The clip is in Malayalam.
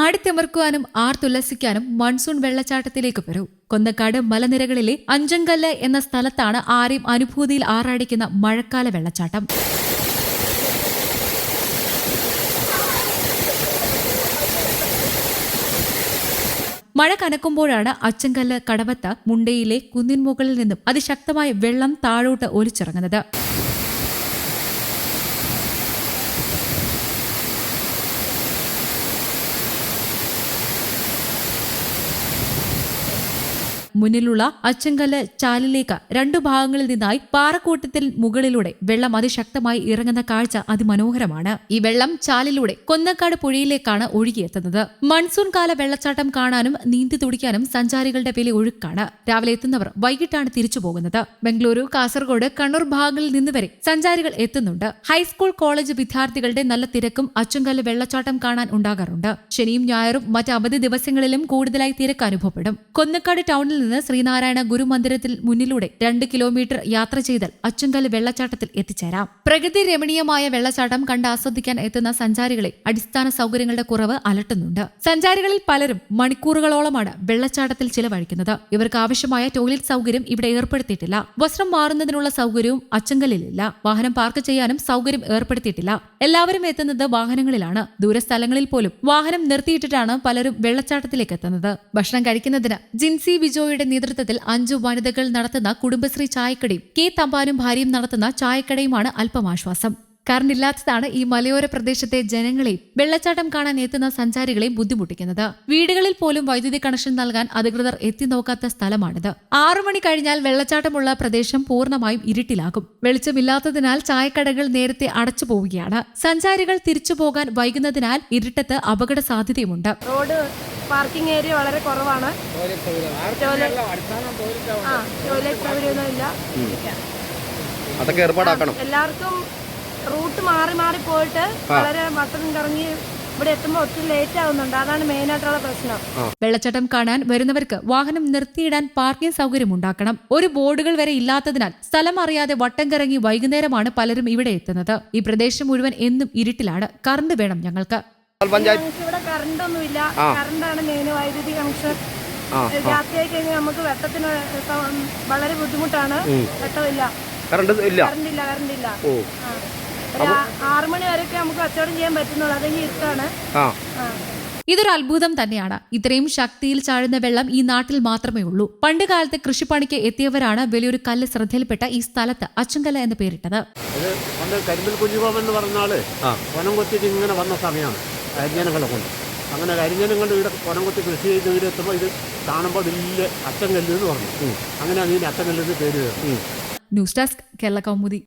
ആടിത്തിമിർക്കുവാനും ആർത്തുല്ലസിക്കാനും മൺസൂൺ വെള്ളച്ചാട്ടത്തിലേക്ക് വരൂ. കൊന്നക്കാട് മലനിരകളിലെ അഞ്ചങ്കല്ല് എന്ന സ്ഥലത്താണ് ആരെയും അനുഭൂതിയിൽ ആറാടിക്കുന്ന മഴക്കാല വെള്ളച്ചാട്ടം. മഴ കനക്കുമ്പോഴാണ് അച്ചങ്കല്ല് കടവത്ത മുണ്ടയിലെ കുന്നിൻ മുകളിൽ നിന്നും അതിശക്തമായ വെള്ളം താഴോട്ട് ഒലിച്ചിറങ്ങുന്നത്. മുന്നിലുള്ള അച്ചങ്കല്ല് ചാലിലേക്ക് രണ്ടു ഭാഗങ്ങളിൽ നിന്നായി പാറക്കൂട്ടത്തിൽ മുകളിലൂടെ വെള്ളം അതിശക്തമായി ഇറങ്ങുന്ന കാഴ്ച അതിമനോഹരമാണ്. ഈ വെള്ളം ചാലിലൂടെ കൊന്നക്കാട് പുഴയിലേക്കാണ് ഒഴുകിയെത്തുന്നത്. മൺസൂൺ കാല വെള്ളച്ചാട്ടം കാണാനും നീന്തി തുടിക്കാനും സഞ്ചാരികളുടെ വില ഒഴുക്കാണ്. രാവിലെ എത്തുന്നവർ വൈകിട്ടാണ് തിരിച്ചു പോകുന്നത്. ബംഗളൂരു കാസർഗോഡ് കണ്ണൂർ ഭാഗങ്ങളിൽ നിന്ന് വരെ സഞ്ചാരികൾ എത്തുന്നുണ്ട്. ഹൈസ്കൂൾ കോളേജ് വിദ്യാർത്ഥികളുടെ നല്ല തിരക്കും അച്ചുങ്കല്ല് വെള്ളച്ചാട്ടം കാണാൻ ഉണ്ടാകാറുണ്ട്. ശനിയും ഞായറും മറ്റ് അവധി ദിവസങ്ങളിലും കൂടുതലായി തിരക്ക് അനുഭവപ്പെടും. കൊന്നക്കാട് ടൗണിൽ നിന്ന് ശ്രീനാരായണ ഗുരുമന്ദിരത്തിൽ മുന്നിലൂടെ രണ്ട് കിലോമീറ്റർ യാത്ര ചെയ്താൽ അച്ചുങ്കൽ വെള്ളച്ചാട്ടത്തിൽ എത്തിച്ചേരാം. പ്രകൃതി രമണീയമായ വെള്ളച്ചാട്ടം കണ്ട് ആസ്വദിക്കാൻ എത്തുന്ന സഞ്ചാരികളെ അടിസ്ഥാന സൗകര്യങ്ങളുടെ കുറവ് അലട്ടുന്നുണ്ട്. സഞ്ചാരികളിൽ പലരും മണിക്കൂറുകളോളമാണ് വെള്ളച്ചാട്ടത്തിൽ ചിലവഴിക്കുന്നത്. ഇവർക്ക് ആവശ്യമായ ടോയ്ലറ്റ് സൗകര്യം ഇവിടെ ഏർപ്പെടുത്തിയിട്ടില്ല. വസ്ത്രം മാറുന്നതിനുള്ള സൗകര്യവും അച്ചങ്കലിലില്ല. വാഹനം പാർക്ക് ചെയ്യാനും സൗകര്യം ഏർപ്പെടുത്തിയിട്ടില്ല. എല്ലാവരും എത്തുന്നത് വാഹനങ്ങളിലാണ്. ദൂരസ്ഥലങ്ങളിൽ പോലും വാഹനം നിർത്തിയിട്ടിട്ടാണ് പലരും വെള്ളച്ചാട്ടത്തിലേക്ക് എത്തുന്നത്. ഭക്ഷണം കഴിക്കുന്നതിന് ജിൻസി ബിജോയുടെ നേതൃത്വത്തിൽ അഞ്ചു വനിതകൾ നടത്തുന്ന കുടുംബശ്രീ ചായക്കടയും കെ തമ്പാനും ഭാര്യയും നടത്തുന്ന ചായക്കടയുമാണ് അല്പമാശ്വാസം കറണ്ട് ഇല്ലാത്തതാണ് ഈ മലയോര പ്രദേശത്തെ ജനങ്ങളെയും വെള്ളച്ചാട്ടം കാണാൻ എത്തുന്ന സഞ്ചാരികളെയും ബുദ്ധിമുട്ടിക്കുന്നത്. വീടുകളിൽ പോലും വൈദ്യുതി കണക്ഷൻ നൽകാൻ അധികൃതർ എത്തി നോക്കാത്ത സ്ഥലമാണിത്. ആറു മണി കഴിഞ്ഞാൽ വെള്ളച്ചാട്ടമുള്ള പ്രദേശം പൂർണമായും ഇരുട്ടിലാകും. വെളിച്ചമില്ലാത്തതിനാൽ ചായക്കടകൾ നേരത്തെ അടച്ചു പോവുകയാണ്. സഞ്ചാരികൾ തിരിച്ചു പോകാൻ വൈകുന്നതിനാൽ ഇരുട്ടത്ത് അപകട സാധ്യതയുമുണ്ട് റോഡ് പാർക്കിംഗ് ഏരിയ വളരെ കുറവാണ്. ടോയ്ലറ്റ് അതൊക്കെ ഏർപ്പാടാക്കണം. എല്ലാവർക്കും റൂട്ട് മാറി മാറി പോയിട്ട് വളരെ വട്ടം കറങ്ങി ഇവിടെ എത്തുമ്പോൾ ഒത്തിരി ലേറ്റ് ആവുന്നുണ്ട്. അതാണ് മെയിൻ ആയിട്ടുള്ള പ്രശ്നം. വെള്ളച്ചാട്ടം കാണാൻ വരുന്നവർക്ക് വാഹനം നിർത്തിയിടാൻ പാർക്കിംഗ് സൗകര്യം ഉണ്ടാക്കണം. ഒരു ബോർഡുകൾ വരെ ഇല്ലാത്തതിനാൽ സ്ഥലം അറിയാതെ വട്ടം കറങ്ങി വൈകുന്നേരമാണ് പലരും ഇവിടെ എത്തുന്നത്. ഈ പ്രദേശം മുഴുവൻ എന്നും ഇരുട്ടിലാണ്. കറണ്ട് വേണം ഞങ്ങൾക്ക്. പഞ്ചായത്ത് ഇവിടെ കറണ്ട് ഒന്നുമില്ല. കറണ്ടാണ് മെയിൻ വൈദ്യുതി കണക്ഷൻ ആ, രാത്രിയായി കഴിഞ്ഞാൽ നമുക്ക് വെട്ടത്തിന് വളരെ ബുദ്ധിമുട്ടാണ്. വെട്ടമില്ല. കറണ്ട് ഇല്ല. കറണ്ട് ഇല്ല കറണ്ട് ഇല്ല. ആറ് മണി വരെയൊക്കെ നമുക്ക് കച്ചവടം ചെയ്യാൻ പറ്റുന്നുള്ളൂ. അതെങ്കിൽ ഇരുട്ടാണ് ആ. ഇതൊരു അത്ഭുതം തന്നെയാണ്. ഇത്രയും ശക്തിയിൽ ചാഴുന്ന വെള്ളം ഈ നാട്ടിൽ മാത്രമേ ഉള്ളൂ. പണ്ട് കാലത്ത് കൃഷിപ്പണിക്ക് എത്തിയവരാണ് വലിയൊരു കല്ല് ശ്രദ്ധയിൽപ്പെട്ട ഈ സ്ഥലത്ത് അച്ചങ്കല എന്ന് പേരിട്ടത്. പണ്ട് കരിമ്പിൽ എന്ന് വനം ഇങ്ങനെ വന്ന സമയമാണ്. കരിഞ്ഞനങ്ങളെ കൊണ്ട്. അങ്ങനെ കരിഞ്ഞനങ്ങളുടെ ഇവിടെ വനം കൊത്തി കൃഷി ചെയ്ത് ഇത് കാണുമ്പോൾ വലിയ അച്ചങ്കല്ല് എന്ന് പറഞ്ഞു. അങ്ങനെ അതിന് അച്ചങ്കല്ല് എന്ന് പേര് ന്യൂസ് ഡെസ്ക് കേരള കൗമുദി.